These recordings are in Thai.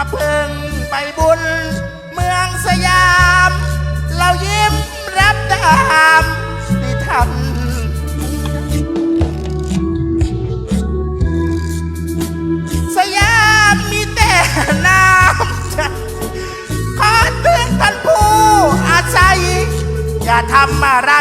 าเพิ่งไปบุญ เมืองสยาม เรายิ้มรับดามที่ทำสยามมีแต่น้ำขอเตือนท่านผู้อาศัย อย่าทำอะไร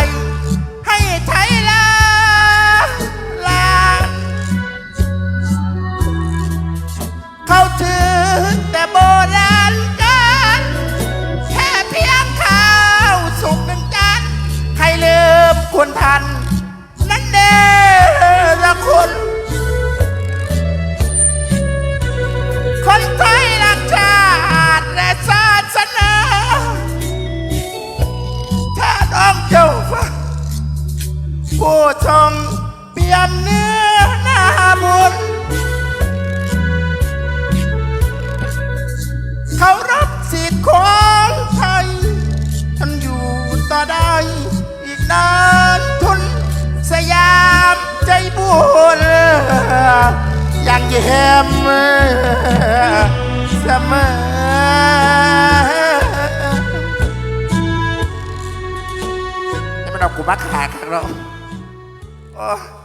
ผู้ชมเปี่ยมเนื้อหน้าบุญเขารับสิทธิ์ของไทยทนอยู่ต่อได้ อีกนานทุนสยามใจบุญยังเยี่ยมเสมอให้มันเอากูมาขาดครับ เราโอ้